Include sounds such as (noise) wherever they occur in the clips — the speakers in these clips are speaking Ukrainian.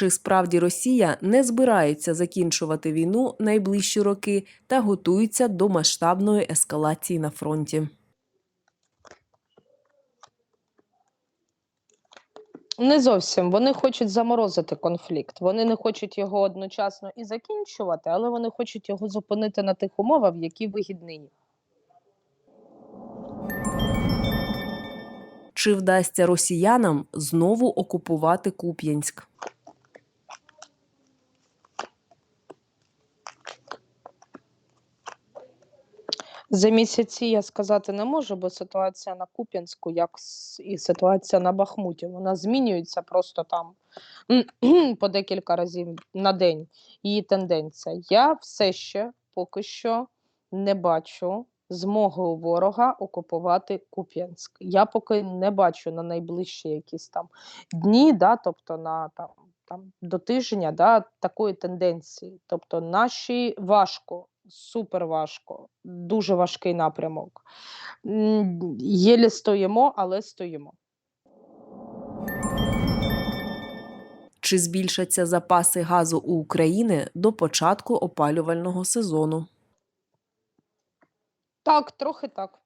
Чи справді Росія не збирається закінчувати війну найближчі роки та готується до масштабної ескалації на фронті? Не зовсім. Вони хочуть заморозити конфлікт. Вони не хочуть його одночасно і закінчувати, але вони хочуть його зупинити на тих умовах, які вигідні. Чи вдасться росіянам знову окупувати Куп'янськ? За місяці я сказати не можу, бо ситуація на Куп'янську, як і ситуація на Бахмуті, вона змінюється просто там по декілька разів на день. Її тенденція. Я все ще поки що не бачу змоги у ворога окупувати Куп'янськ. Я поки не бачу на найближчі якісь там дні, да, тобто на там, там до тижня, да, такої тенденції. Тобто наші важко, супер важко, дуже важкий напрямок. Єлі стоїмо, але стоїмо. Чи збільшаться запаси газу у України до початку опалювального сезону? Так, трохи так.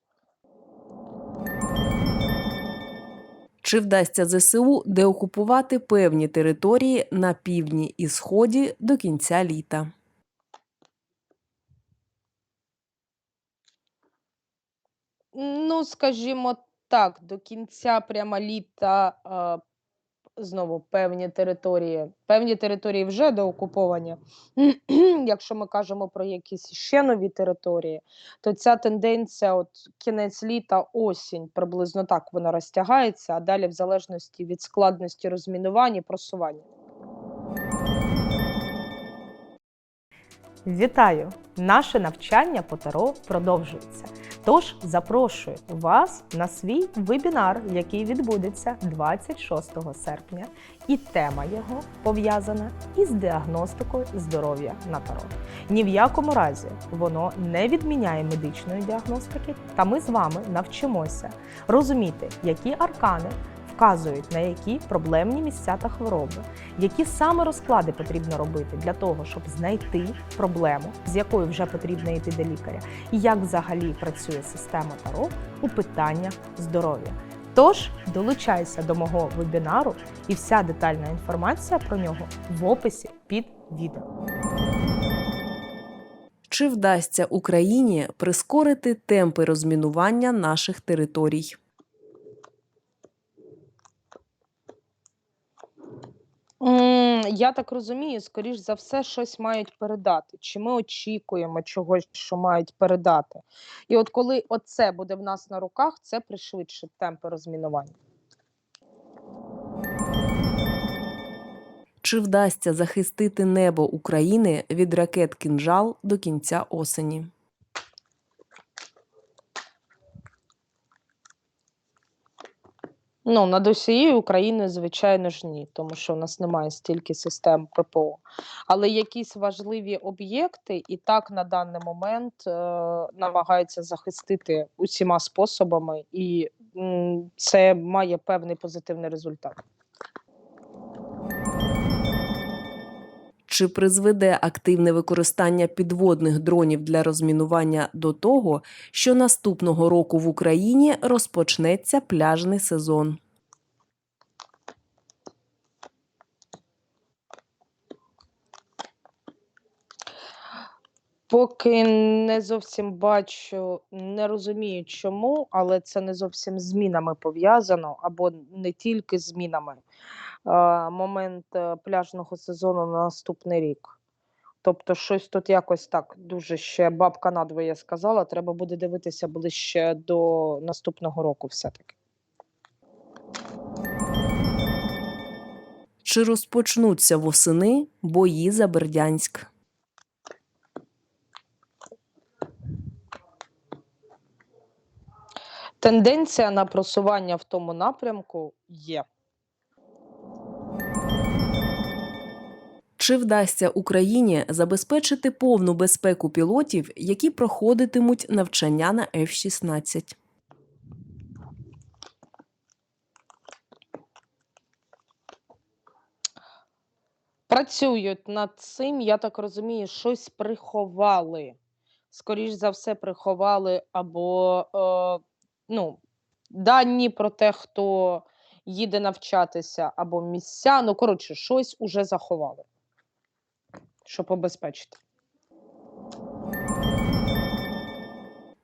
Чи вдасться ЗСУ деокупувати певні території на півдні і сході до кінця літа? Ну, скажімо так, до кінця прямо літа е, знову певні території. Певні території вже деокуповані. (clears throat) Якщо ми кажемо про якісь ще нові території, то ця тенденція, от кінець літа, осінь, приблизно так вона розтягається, а далі в залежності від складності розмінування і просування. Вітаю! Наше навчання по Таро продовжується. Тож запрошую вас на свій вебінар, який відбудеться 26 серпня, і тема його пов'язана із діагностикою здоров'я на Таро. Ні в якому разі воно не відміняє медичної діагностики, та ми з вами навчимося розуміти, які аркани вказують на які проблемні місця та хвороби, які саме розклади потрібно робити для того, щоб знайти проблему, з якою вже потрібно йти до лікаря, і як взагалі працює система Таро у питаннях здоров'я. Тож долучайся до мого вебінару, і вся детальна інформація про нього в описі під відео. Чи вдасться Україні прискорити темпи розмінування наших територій? Я так розумію, скоріш за все, щось мають передати. Чи ми очікуємо чогось, що мають передати? І от коли оце буде в нас на руках, це пришвидшить темпи розмінування. Чи вдасться захистити небо України від ракет «Кинжал» до кінця осені? Ну, над усією Україною, звичайно ж, ні, тому що у нас немає стільки систем ППО. Але якісь важливі об'єкти і так на даний момент е, намагаються захистити усіма способами, і м, це має певний позитивний результат. Чи призведе активне використання підводних дронів для розмінування до того, що наступного року в Україні розпочнеться пляжний сезон? Поки не зовсім бачу, не розумію чому, але це не зовсім змінами пов'язано, або не тільки змінами. Момент е, пляжного сезону на наступний рік. Тобто, щось тут якось так дуже ще бабка надвоє сказала. Треба буде дивитися ближче до наступного року, все-таки. Чи розпочнуться восени бої за Бердянськ? Тенденція на просування в тому напрямку є. Чи вдасться Україні забезпечити повну безпеку пілотів, які проходитимуть навчання на F-16? Працюють над цим, я так розумію, щось приховали. Скоріш за все, приховали або е, ну, дані про те, хто їде навчатися, або місця. Ну, коротше, щось уже заховали, щоб обезпечити.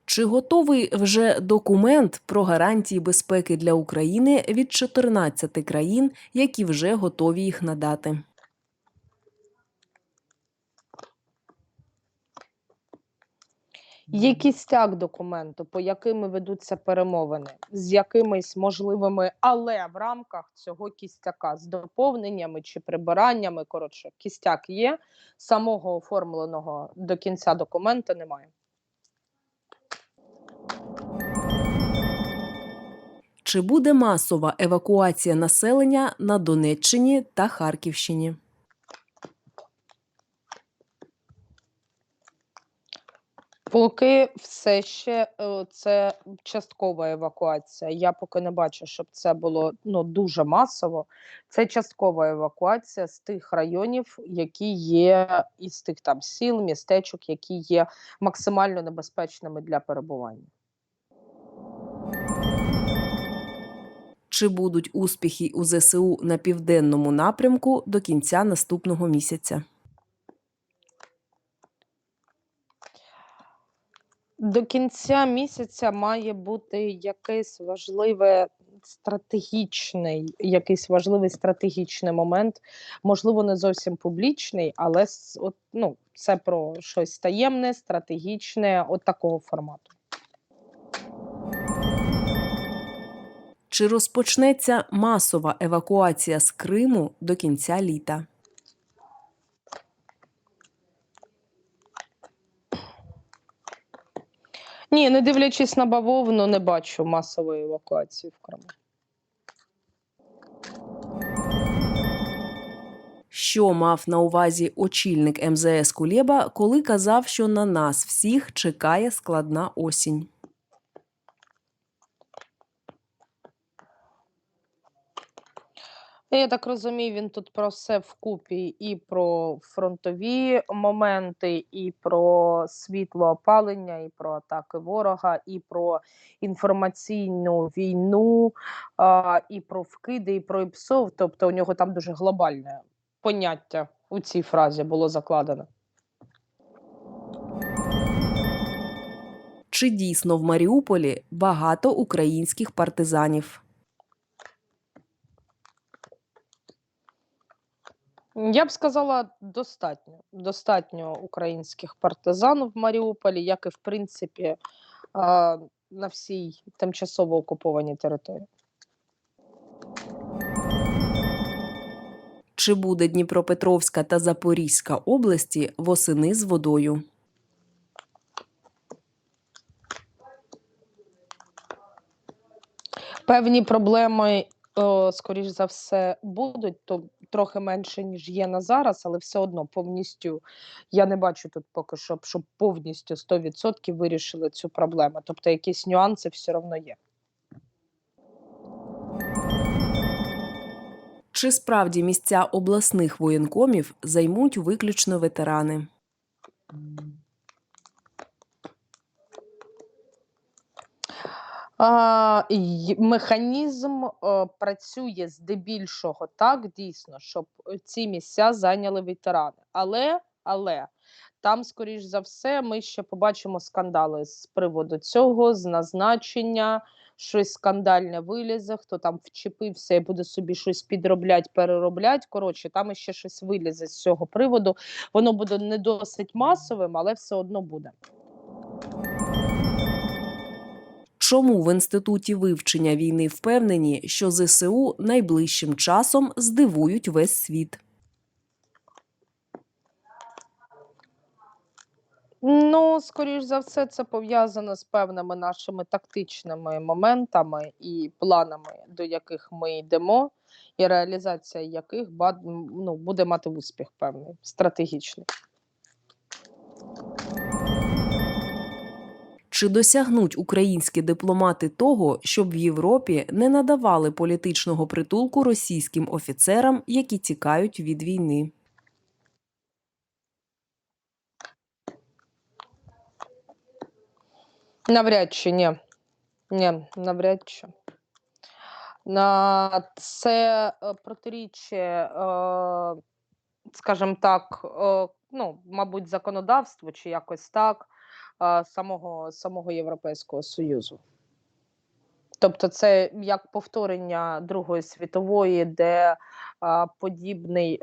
Чи готовий вже документ про гарантії безпеки для України від 14 країн, які вже готові їх надати? Є кістяк документу, по якими ведуться перемовини, з якимись можливими, але в рамках цього кістяка з доповненнями чи прибираннями. Коротше, кістяк є, самого оформленого до кінця документа немає. Чи буде масова евакуація населення на Донеччині та Харківщині? Поки все ще е, це часткова евакуація. Я поки не бачу, щоб це було ну дуже масово. Це часткова евакуація з тих районів, які є із тих там сіл, містечок, які є максимально небезпечними для перебування. Чи будуть успіхи у ЗСУ на південному напрямку до кінця наступного місяця? До кінця місяця має бути якийсь важливе стратегічний, якийсь важливий стратегічний момент, можливо, не зовсім публічний, але от, ну, це про щось таємне, стратегічне, от такого формату. Чи розпочнеться масова евакуація з Криму до кінця літа? Ні, не дивлячись на бавовну, не бачу масової евакуації в Криму. Що мав на увазі очільник МЗС Кулєба, коли казав, що на нас всіх чекає складна осінь? Я так розумію, він тут про все вкупі і про фронтові моменти, і про світло опалення, і про атаки ворога, і про інформаційну війну, і про вкиди, і про ІПСОВ. Тобто у нього там дуже глобальне поняття у цій фразі було закладено. Чи дійсно в Маріуполі багато українських партизанів? Я б сказала, достатньо. Достатньо українських партизан в Маріуполі, як і в принципі на всій тимчасово окупованій території. Чи буде Дніпропетровська та Запорізька області восени з водою? Певні проблеми, е, скоріш за все, будуть, то трохи менше, ніж є на зараз, але все одно повністю я не бачу тут поки що, щоб повністю 100% вирішили цю проблему. Тобто якісь нюанси все одно є. Чи справді місця обласних воєнкомів займуть виключно ветерани? А, й- механізм е, працює здебільшого так, дійсно, щоб е, ці місця зайняли ветерани. Але, але там, скоріш за все, ми ще побачимо скандали з приводу цього, з назначення, щось скандальне вилізе, хто там вчепився і буде собі щось підроблять, перероблять. Коротше, там ще щось вилізе з цього приводу. Воно буде не досить масовим, але все одно буде. Чому в інституті вивчення війни впевнені, що ЗСУ найближчим часом здивують весь світ? Ну, скоріш за все, це пов'язано з певними нашими тактичними моментами і планами, до яких ми йдемо, і реалізація яких ну, буде мати успіх певний, стратегічний. Чи досягнуть українські дипломати того, щоб в Європі не надавали політичного притулку російським офіцерам, які тікають від війни? Навряд чи ні. Ні, навряд чи. на Це е, протиріччя, е, скажімо так, е, ну, мабуть, законодавство чи якось так самого, самого Європейського Союзу. Тобто, це як повторення Другої світової, де а, подібний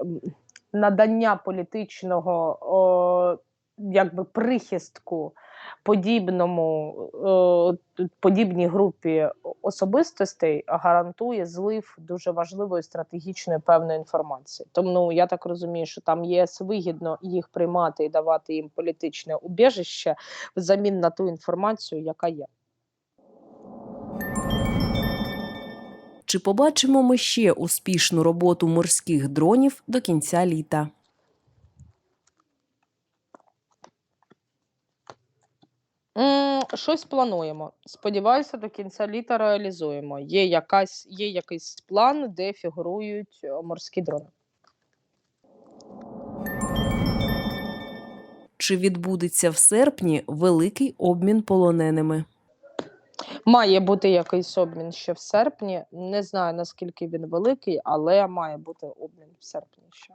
надання політичного о, якби прихистку подібному подібній групі особистостей гарантує злив дуже важливої стратегічної певної інформації. Тому ну, я так розумію, що там ЄС вигідно їх приймати і давати їм політичне убіжище взамін на ту інформацію, яка є. Чи побачимо ми ще успішну роботу морських дронів до кінця літа? М, Щось плануємо. Сподіваюся, до кінця літа реалізуємо. Є якась, є якийсь план, де фігурують е, морські дрони. Чи відбудеться в серпні великий обмін полоненими? Має бути якийсь обмін ще в серпні. Не знаю наскільки він великий, але має бути обмін в серпні ще.